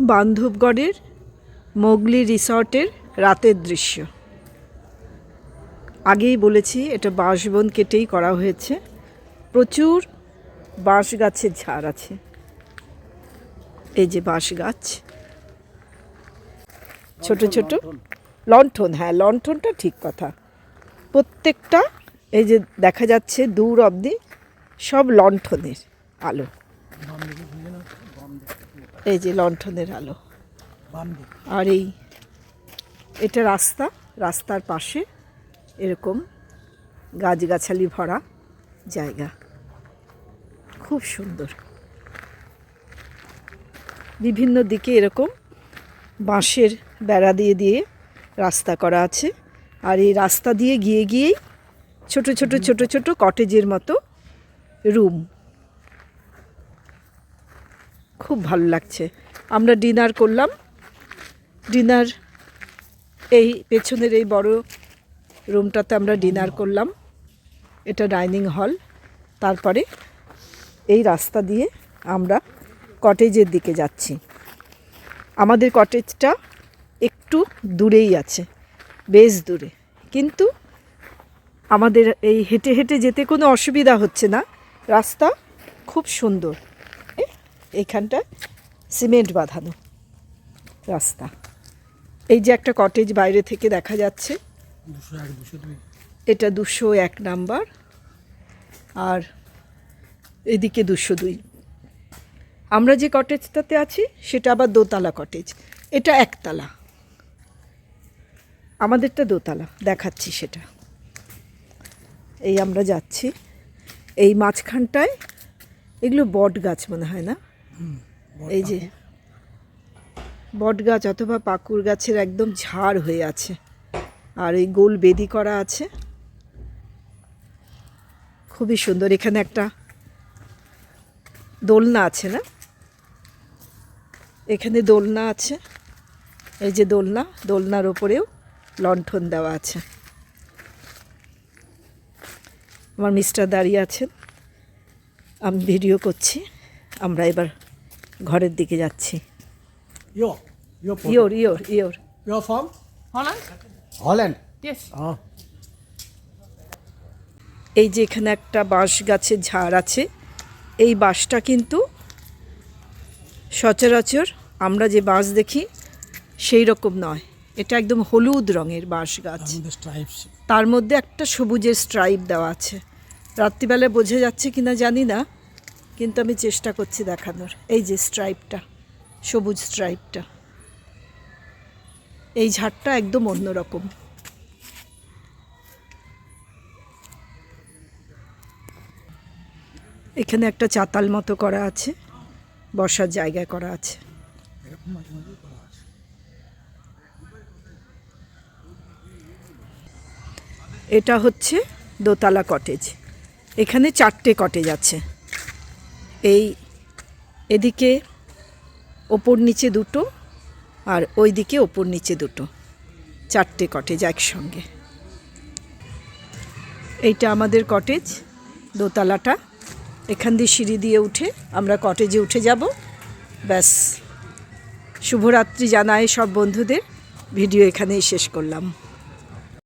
বান্ধবগড়ের Mowgli রিসর্টের রাতের দৃশ্য। আগেই বলেছি এটা বাঁশবন কেটেই করা হয়েছে। প্রচুর বাঁশ গাছের ঝাড় আছে। এই যে বাঁশ গাছ ছোট ছোট লণ্ঠন হ্যাঁ লণ্ঠনটা ঠিক কথা। প্রত্যেকটা এই যে দেখা যাচ্ছে দূর অবধি সব লণ্ঠনের আলো। এই যে লণ্ঠনের আলো। আর এই এটা রাস্তা রাস্তার পাশে এরকম গাছগাছালি ভরা জায়গা। খুব সুন্দর। বিভিন্ন দিকে এরকম বাঁশের বেড়া দিয়ে দিয়ে রাস্তা করা আছে। আর এই রাস্তা দিয়ে গিয়ে গিয়েই ছোট ছোট ছোট ছোট কটেজের মতো রুম খুব ভালো লাগছে। আমরা ডিনার করলাম। ডিনার এই পেছনের এই বড় রুমটাতে আমরা ডিনার করলাম। এটা ডাইনিং হল। তারপরে এই রাস্তা দিয়ে আমরা কটেজের দিকে যাচ্ছি। আমাদের কটেজটা একটু দূরেই আছে, বেশ দূরে। কিন্তু আমাদের এই হেঁটে হেঁটে যেতে কোনো অসুবিধা হচ্ছে না। রাস্তা খুব সুন্দর। এইখানটা সিমেন্ট বাঁধানো রাস্তা। এই যে একটা কটেজ বাইরে থেকে দেখা যাচ্ছে। এটা দুশো এক নাম্বার। আর এদিকে দুশো দুই। আমরা যে কটেজটাতে আছি, সেটা আবার দোতলা কটেজ এটা একতলা। আমাদেরটা দোতলা, দেখাচ্ছি সেটা। এই আমরা যাচ্ছি। এই মাঝখানটায়, এগুলো বট গাছ মনে হয় না? এই যে বট গাছ অথবা পাকুর গাছের একদম ঝাড় হয়ে আছে। আর এই গোল বেদি করা আছে। খুবই সুন্দর। এখানে একটা দোলনা আছে না? এখানে দোলনা আছে। এই যে দোলনা, দোলনার ওপরেও লণ্ঠন দেওয়া আছে। আমার মিস্টার দাঁড়িয়ে আছেন। আমি ভিডিও করছি। আমরা এবার ঘরের দিকে যাচ্ছি। Your your your from Holland Yes. এই যে এখানে একটা বাঁশ গাছের ঝাড় আছে এই বাঁশটা কিন্তু সচরাচর আমরা যে বাঁশ দেখি সেই রকম নয়। এটা একদম হলুদ রঙের বাঁশ গাছ। তার মধ্যে তার মধ্যে একটা সবুজের স্ট্রাইপ দেওয়া আছে। রাত্রিবেলায় বোঝা যাচ্ছে কিনা জানি না। কিন্তু আমি চেষ্টা করছি দেখানোর। এই যে স্ট্রাইপটা সবুজ স্ট্রাইপটা এই ঝাড়টা একদম অন্যরকম। এখানে একটা চাতাল মতো করা আছে, বসার জায়গা করা আছে। এটা হচ্ছে দোতলা কটেজ এখানে চারটে কটেজ আছে। এই এদিকে ওপর নিচে দুটো আর ওই দিকে ওপর নিচে দুটো। চারটে কটেজ একসঙ্গে। এইটা আমাদের কটেজ দোতলাটা। এখান দিয়ে সিঁড়ি দিয়ে উঠে আমরা কটেজে উঠে যাব। ব্যাস। শুভরাত্রি জানায় সব বন্ধুদের। ভিডিও এখানেই শেষ করলাম।